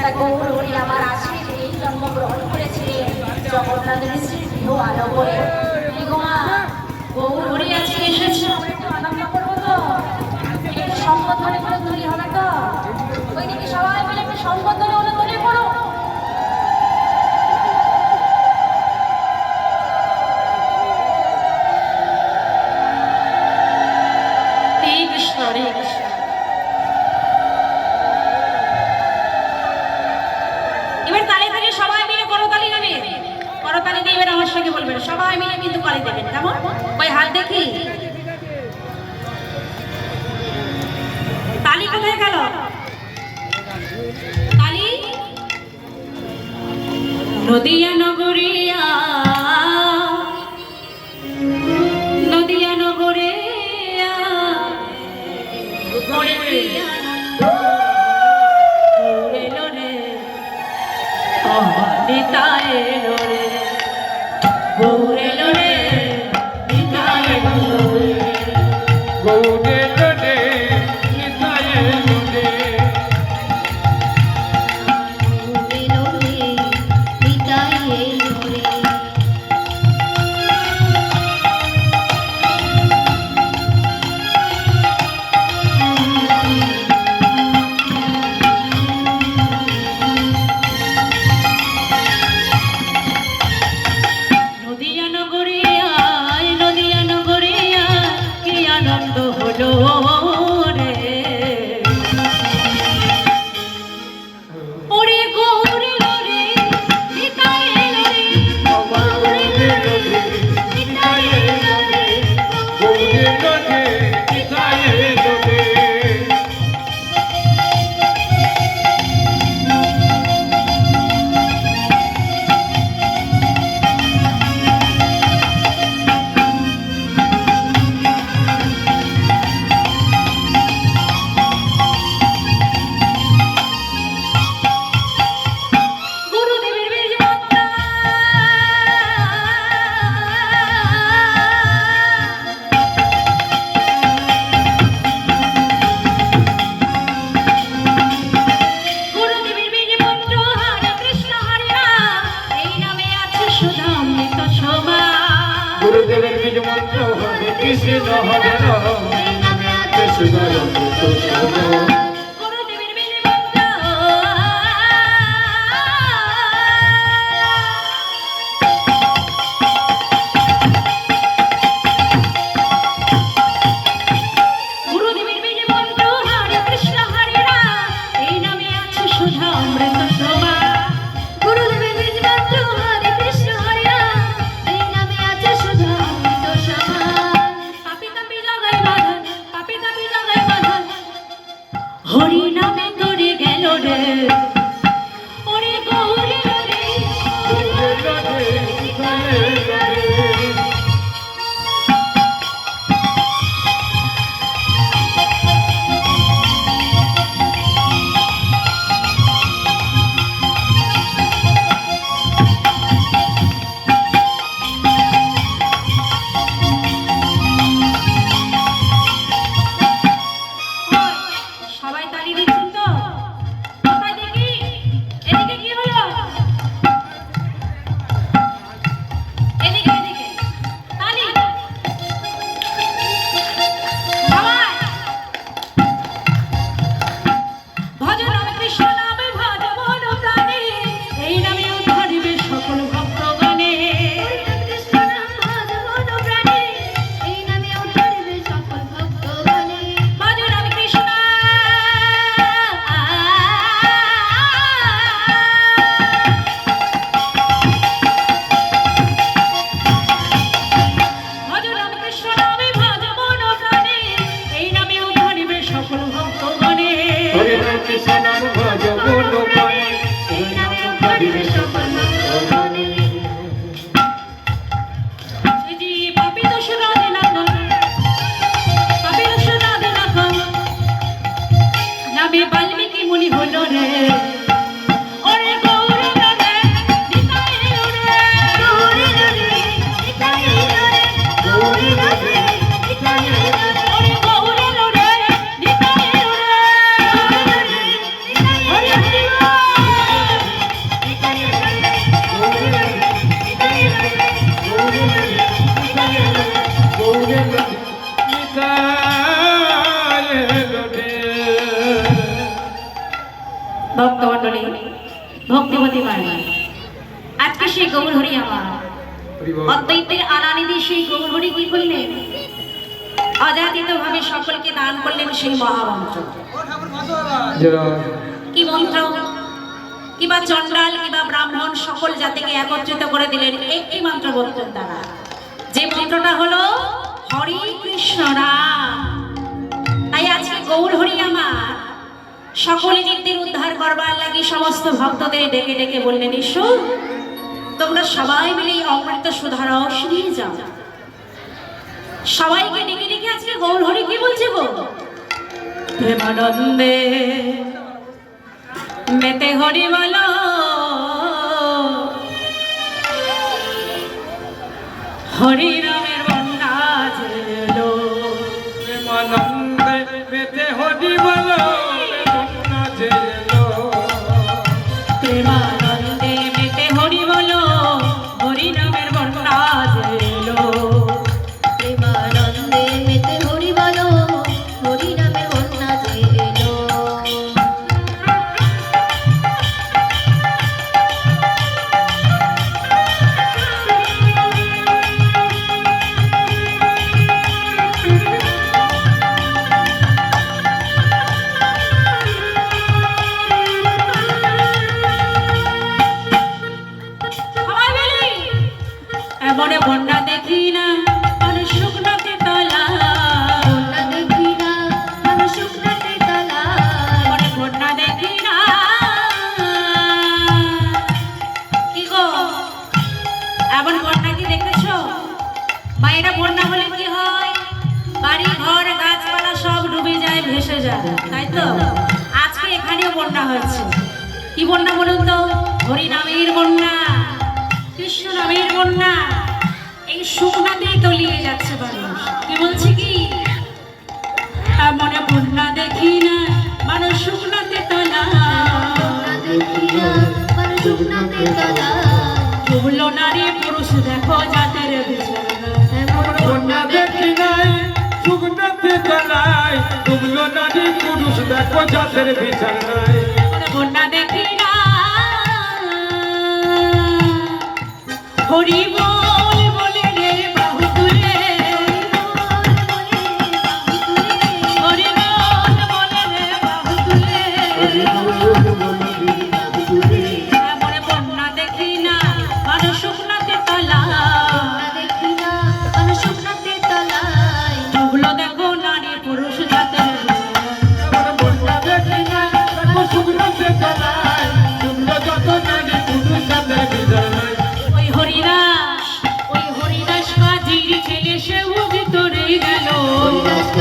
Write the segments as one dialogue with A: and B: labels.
A: contacto rodilla তো সবাই গুরুদেবের বীজ মন্ত্র হরে কৃষ্ণ হরে
B: কৃষ্ণ দিবে
A: ভক্তমণ্ডলী, ভক্তিমতী মায়ের আজকে সেই গৌর হরি আমার। অদ্বৈতের আনানিধি সেই গৌর হরি কি করলেন? অজাতিত ভাবে সকলকে দান করলেন সেই মহামন্ত্র। কি মন্ত্র? কিবা চন্ডাল কিবা ব্রাহ্মণ সকল জাতিকে একত্রিত করে দিলেন। একটি মন্ত্র বলতেন তারা। যে মন্ত্রটা হলো, হরে কৃষ্ণ রাম। তাই আজকে গৌর হরি আমার। সকলে নিজেদের উদ্ধার করবার লাগি সমস্ত ভক্তদের ডেকে ডেকে বললেন ঈশ্বর তোমরা সবাই মিলে অমৃত সুধারস নিয়ে যাও। সবাইকে ডেকে ডেকে আজকে গৌর হরি কি বলছে গো? প্রেমানন্দে মেতে হরি বলো হরি রামের
B: প্রেমানন্দে মেতে হরি বলো
A: মায়েরা বন্যা হলে কি হয়? বাড়ি ঘর গাছপালা সব ডুবে যায় ভেসে যায় তাই তো? আজকে এখানেও বন্যা হয়েছে। কি বন্যা বলুন তো? হরি নামের বন্যা কৃষ্ণ নামের বন্যা এই শুকনাতেই তলিয়ে যাচ্ছে মানুষ। কি বলছে কি? মনে বন্যা দেখি না মানুষ শুকনাতে তোলা।
C: দেখি না
A: ডুবলো নারী পুরুষ দেখো জাতের বিছানা
B: বন্যা দেখি নাই শুকনাতে জ্বালাই ডুবলো নারী পুরুষ দেখো যাদের বিচার নাই।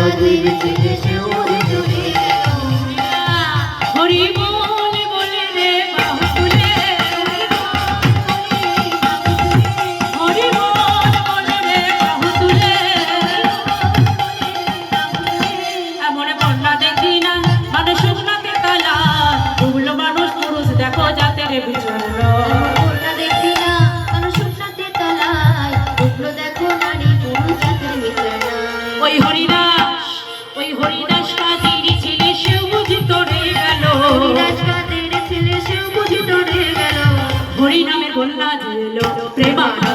A: Hare you. দিল প্রেমানন্দে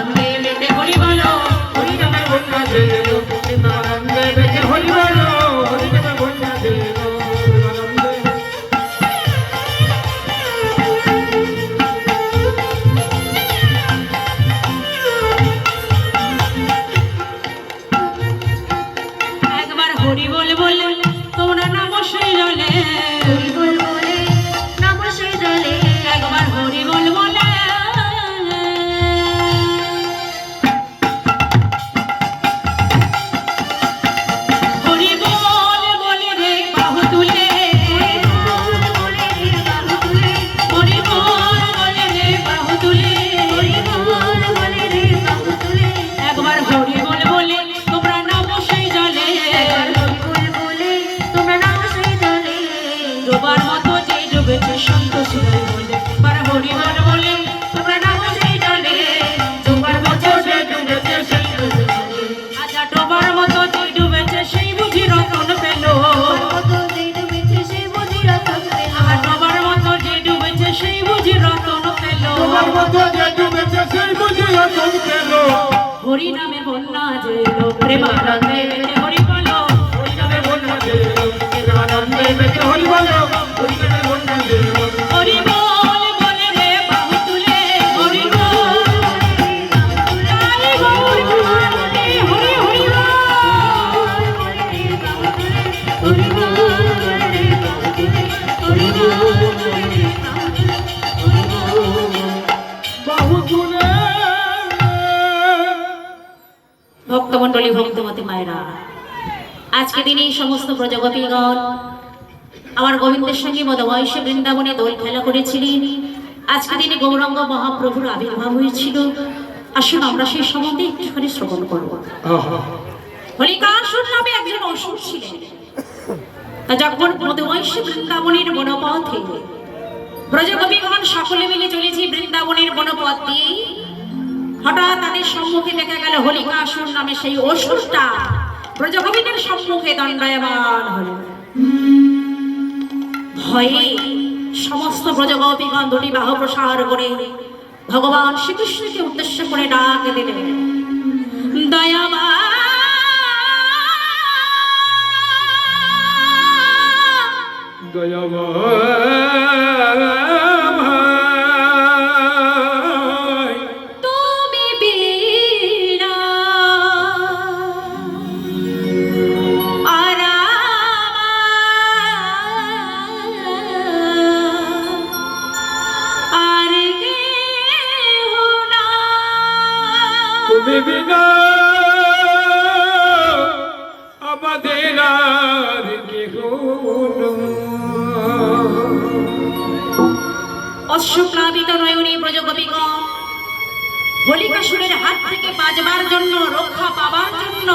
A: যে মায়েরা আজকে দিনে এই সমস্ত প্রজাপতিগণ আমার গোবিন্দের সঙ্গে মদবয়সে বৃন্দাবনে দোল খেলা করেছিলেন। আজকে দিনে গৌরাঙ্গ মহাপ্রভুর আবির্ভাব হয়েছিল। আসুন আমরা সেই সম্বন্ধে একটুখানি শ্রবণ করব। নামে একজন অসুর ছিলেন। যখন বৃন্দাবনের বনপথে ব্রজকবিগণ সকলে মিলে চলেছি বৃন্দাবনের বনপথ দিয়ে হঠাৎ তাদের সম্মুখে দেখা গেল হলিকাসুর নামে সেই অসুরটা। ব্রজকবিদের সম্মুখে দণ্ডায়মান হল। ভয়ে সমস্ত ব্রজগোপীগণ দুটি বাহ প্রসার করে ভগবান শ্রীকৃষ্ণকে উদ্দেশ্য করে ডাক দিলেন দয়ামা অশ্বপ্লাবিত নয়নী ব্রজগোপীগণ হোলিকাসুরের হাত থেকে বাঁচবার জন্য, রক্ষা পাবার জন্য,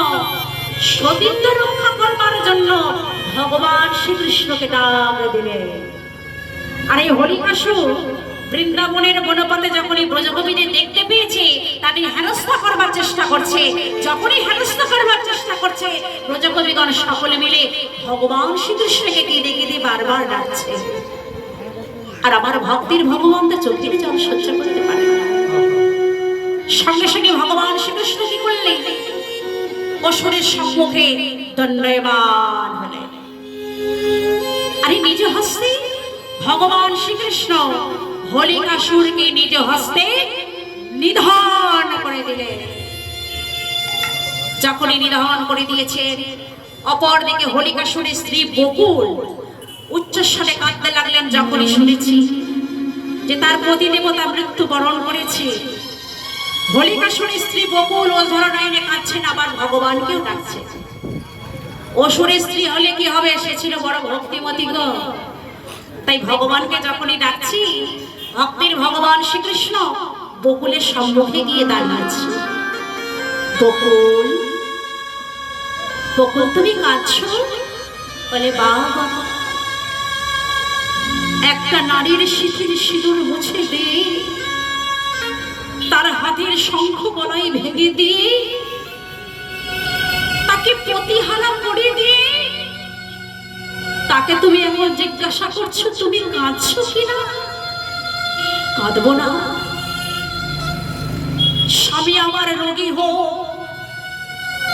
A: সতীত্ব রক্ষা করবার জন্য ভগবান শ্রীকৃষ্ণকে ডাক দিলেন। আর এই হরিকাসুর বৃন্দাবনের বনপথে যখনই ব্রজগোপীদের দেখতে পেয়েছে তাদের হেনস্থা করবার চেষ্টা করছে। যখনই হেনস্থা করবার চেষ্টা করছে, ব্রজগোপীগণ সকলে মিলে ভগবান শ্রীকৃষ্ণকে দিয়ে ডেকে দিয়ে বারবার ডাকছে। আর আমার ভক্তির ভগবান তো চোখের জল সহ্য করতে পারে সঙ্গে সঙ্গে ভগবান শ্রীকৃষ্ণ কি করলেন? অসুরের সম্মুখে দণ্ডায়মান হলেন। আরে নিজ হস্তে ভগবান শ্রীকৃষ্ণ হোলিকাসুরকে নিজ হস্তে নিধন করে দিলেন। যখনই নিধন করে দিয়েছেন, অপরদিকে হোলিকাসুরের স্ত্রী বকুল উচ্চস্বরে কাঁদতে লাগলেন যখনই শুনেছি যে তার প্রতি দেবতা মৃত্যু বরণ করেছে হোলিকাসুরের স্ত্রী বকুল ও ধরনায়নে কাঁদছেন, আবার ভগবানকেও ডাকছে। অসুরের স্ত্রী হলে কি হবে? সে ছিল বড় ভক্তিমতী গো। তাই ভগবানকে যখনই ডাকছি ভক্তির ভগবান শ্রীকৃষ্ণ বকুলের সম্মুখে গিয়ে দাঁড়িয়েছে বকুল বকুল তুমি কাঁদছো? বলে বাবা একটা নারীর শিথির সিঁদুর মুছে দে। তার হাতের শঙ্খ বলাই ভেঙে দিয়ে তাকে প্রতিহারা করে দিয়ে তাকে তুমি এখন জিজ্ঞাসা করছ, তুমি কাঁদছো কিনা? কাঁদবো না। স্বামী আমার রোগী হোক,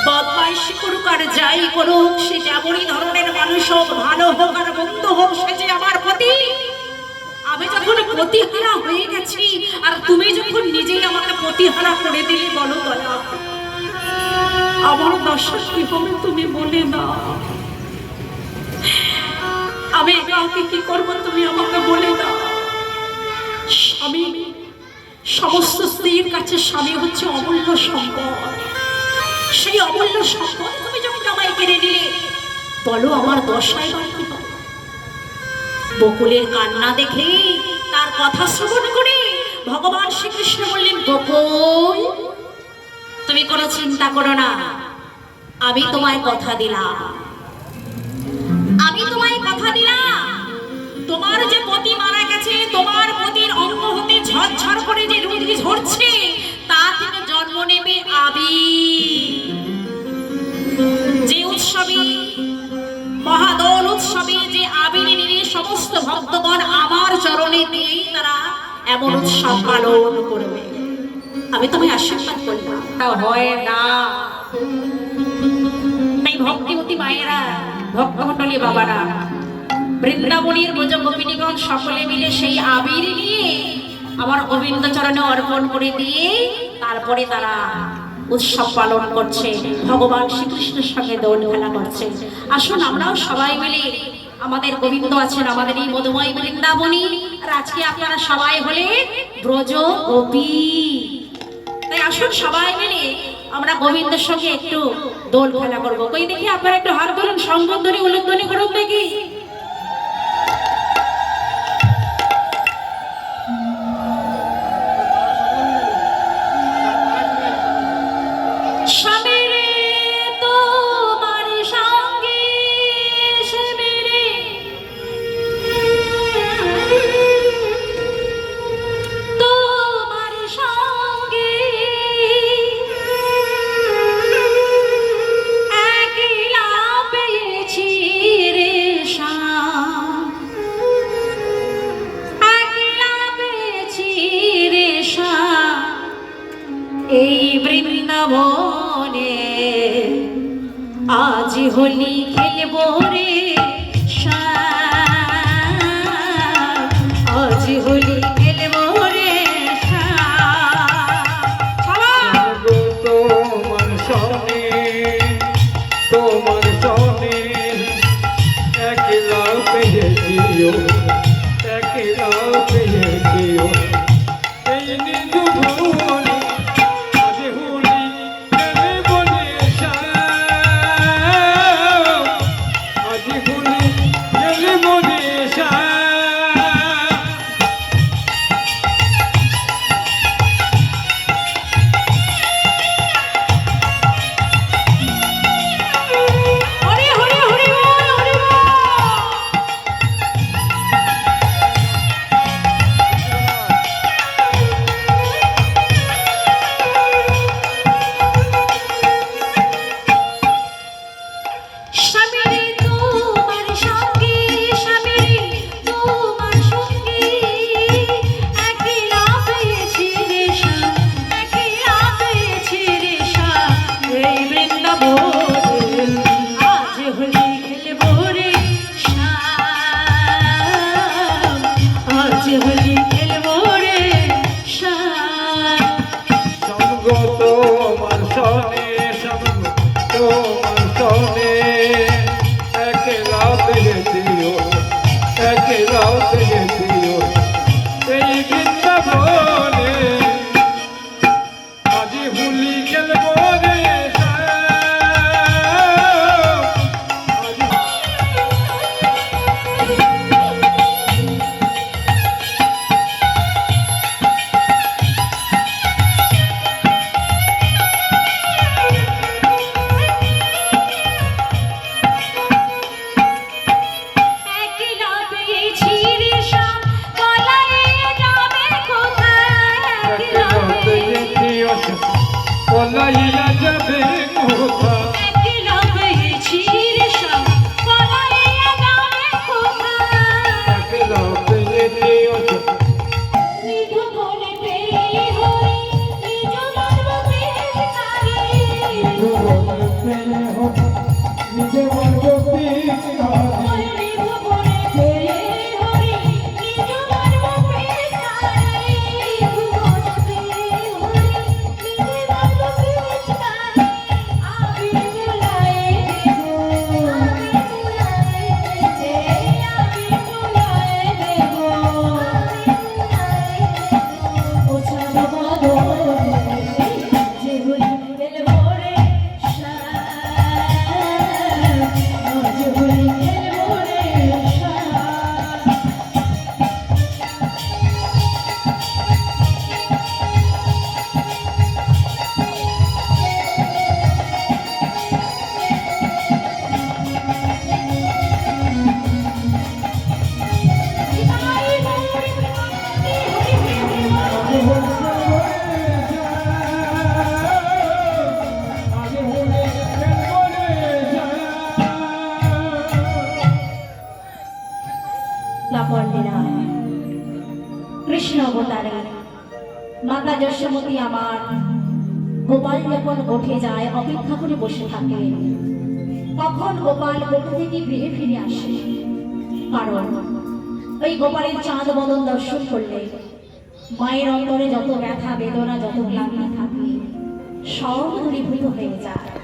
A: বদমাইশি করুক আর যাই করুক, সে যেমনই ধরনের মানুষ হোক, ভালো হোক আর মন্দ হোক, সে যে আমার প্রতি আমি যখন প্রতিহারা হয়ে গেছি, আর তুমি যখন নিজেই আমাকে প্রতিহারা করে দিলে বলো দয়া আমার দশা কি হবে তুমি বলে না আমি কাউকে কি করব তুমি আমাকে বলে দাও। স্বামী, সমস্ত স্ত্রীর কাছে স্বামী হচ্ছে অমূল্য সম্পদ। সেই অমূল্য সম্পদ তুমি যখন আমায় কেড়ে নিলে বলো আমার দশায়? বকুলের কান্না দেখে তার কথা শ্রবণ করে ভগবান শ্রীকৃষ্ণ বললেন, বকুল, তুমি কোনো চিন্তা করো না। আমি তোমায় কথা দিলাম। আমি তোমায় কথা দিলাম। তোমার যে পতি মারা গেছে, তোমার পতির অঙ্গ হতে ঝরঝর করে যে রুধি ঝরছে, তা থেকে জন্ম নেবে আবি যে উৎসবে মহাদৌল উৎসবে যে আবির নিয়ে সমস্ত ভক্তগণ আমার চরণে দিয়েই তারা এমন উৎসব পালন করবে। আমি তোমায় আশীর্বাদ করলাম হয় না। তাই ভক্তিমতী মায়েরা, ভক্তমণ্ডলী বাবারা, বৃন্দাবনীর ব্রজ গোপিনীগণ সকলে মিলে সেই আবির নিয়ে আমার গোবিন্দ চরণে অর্পণ করে দিয়ে তারপরে তারা উৎসব পালন করছে, ভগবান শ্রীকৃষ্ণের সঙ্গে দৌড় খেলা করছে। আসুন আমরাও সবাই মিলে, আমাদের গোবিন্দ আছেন, আমাদের এই মধুময় বৃন্দাবনী, আর আজকে আপনারা সবাই হলে ব্রজ গোপী। তাই আসুন সবাই মিলে, আমরা গোবিন্দের সঙ্গে একটু দোল খেলা করব। কই দেখি আপনারা একটু হাত ধরুন, সংবন্ধনী উল্লেখধ্বনি করুন দেখি। মাতা আমার গোপাল যখন উঠে যায়, অপেক্ষা করে বসে থাকে। কখন গোপাল কোথা থেকে গৃহে ফিরে আসে। কারণ ওই গোপালের চাঁদ বদন দর্শন করলে মায়ের অন্তরে যত ব্যথা, বেদনা, যত ক্লান্তি থাকে সব দূরীভূত হয়ে যায়।